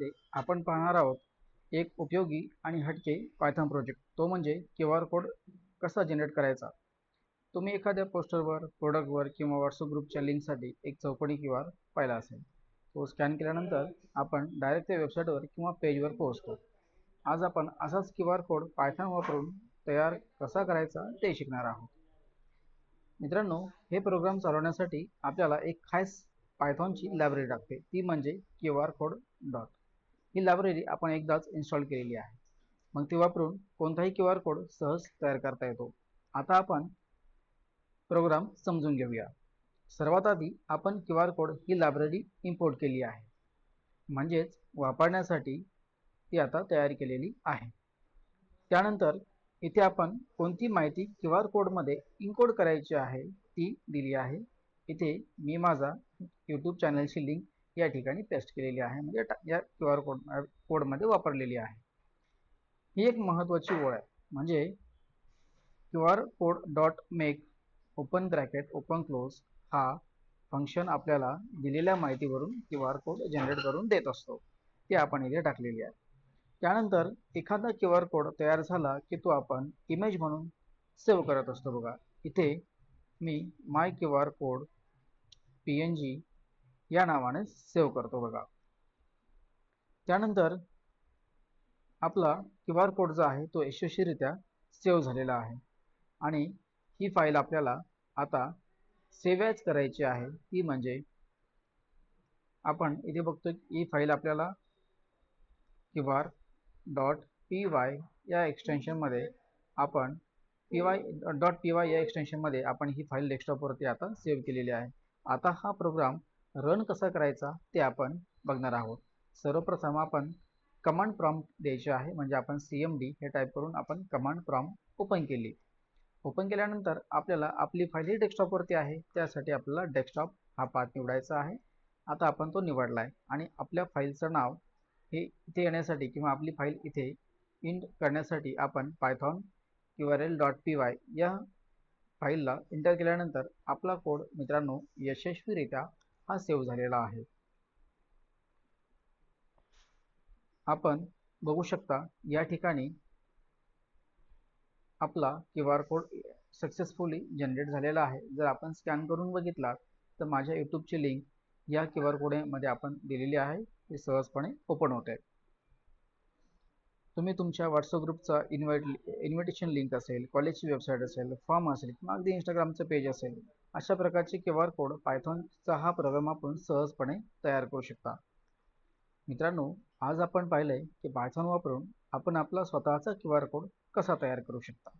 मध्ये आपण पाहणार आहोत एक उपयोगी आणि हटके पायथॉन प्रोजेक्ट. तो म्हणजे क्यू आर कोड कसा जनरेट करायचा? तुम्ही एखाद्या पोस्टरवर प्रोडक्टवर किंवा व्हॉट्सअप ग्रुपच्या लिंकसाठी एक चौकडी क्यू आर पाहिला असेल. तो स्कॅन केल्यानंतर आपण डायरेक्ट त्या वेबसाईटवर किंवा पेजवर पोहोचतो. आज आपण असाच क्यू आर कोड पायथॉन वापरून तयार कसा करायचा ते शिकणार आहोत. मित्रांनो हे प्रोग्राम चालवण्यासाठी आपल्याला एक खास पायथॉनची लायब्ररी लागते ती म्हणजे क्यू आर कोड डॉट. ही लायब्ररी आपण एकदाच इन्स्टॉल केलेली आहे. मग ती वापरून कोणताही क्यू आर कोड सहज तयार करता येतो. आता आपण प्रोग्राम समजून घेऊया. सर्वात आधी आपण क्यू आर कोड ही लायब्ररी इम्पोर्ट केली आहे. म्हणजेच वापरण्यासाठी ती आता तयार केलेली आहे. त्यानंतर इथे आपण कोणती माहिती क्यू आर कोडमध्ये इन्कोड करायची आहे ती दिली आहे. इथे मी माझा यूट्यूब चॅनलची लिंक या ठिकाणी पेस्ट केलेली आहे. म्हणजे या क्यू आर कोड कोडमध्ये वापरलेली आहे. ही एक महत्त्वाची ओळ आहे. म्हणजे Q R code dot make open bracket open close हा फंक्शन आपल्याला दिलेल्या माहितीवरून क्यू आर कोड जनरेट करून देत असतो. ती आपण इथे टाकलेली आहे. त्यानंतर एखादा क्यू आर कोड तयार झाला की तो आपण इमेज म्हणून सेव्ह करत असतो बघा. इथे मी my Q R code P N G या नावाने सेव्ह करतो बघा. त्यानंतर आपला क्यू आर कोड जो आहे तो यशस्वीरित्या सेव्ह झालेला आहे. आणि ही फाईल आपल्याला आता सेव्हच करायची आहे. ती म्हणजे आपण इथे बघतो ही फाईल आपल्याला Q R dot P Y या एक्सटेन्शनमध्ये आपण P Y dot P Y या एक्सटेन्शनमध्ये आपण ही फाईल डेस्कटॉपवरती आता सेव्ह केलेली आहे. आता हा प्रोग्राम रन कसा करायचा ते आपण बघणार आहोत. सर्वप्रथम आपण कमांड प्रॉम्प्ट द्यायचे आहे. म्हणजे आपण सी एम डी हे टाईप करून आपण कमांड प्रॉम्प्ट ओपन केली. ओपन केल्यानंतर आपल्याला आपली फाईल ही डेस्कटॉपवरती आहे. त्यासाठी आपल्याला डेस्कटॉप हा पाथ निवडायचा आहे. आता आपण तो निवडला आहे आणि आपल्या फाईलचं नाव हे इथे येण्यासाठी किंवा आपली फाईल इथे इंट करण्यासाठी आपण पायथॉन किंवा रेल एल डॉट पी वाय या फाईलला इंटर केल्यानंतर आपला कोड मित्रांनो यशस्वीरित्या हा सेव्ह झालेला आहे. आपण बघू शकता या ठिकाणी आपला Q R code successfully generate झालेला आहे. जर आपण स्कॅन करून बघितला तर माझ्या यूट्यूबची लिंक या क्यू आर कोडमध्ये आपण दिलेली आहे. ते सहजपणे ओपन होते तुम्ही तुमच्या व्हॉट्सअप ग्रुपचा इन्व्हाइट इन्व्हिटेशन लिंक असेल कॉलेजची वेबसाईट असेल फॉर्म असेल किंवा अगदी इंस्टाग्रामचं पेज असेल अशा प्रकारचे क्यू आर कोड पायथॉनचा हा प्रोग्राम आपण सहजपणे तयार करू शकता. मित्रांनो आज आपण पाहिलं आहे की पायथॉन वापरून आपण आपला स्वतःचा क्यू आर कोड कसा तयार करू शकता?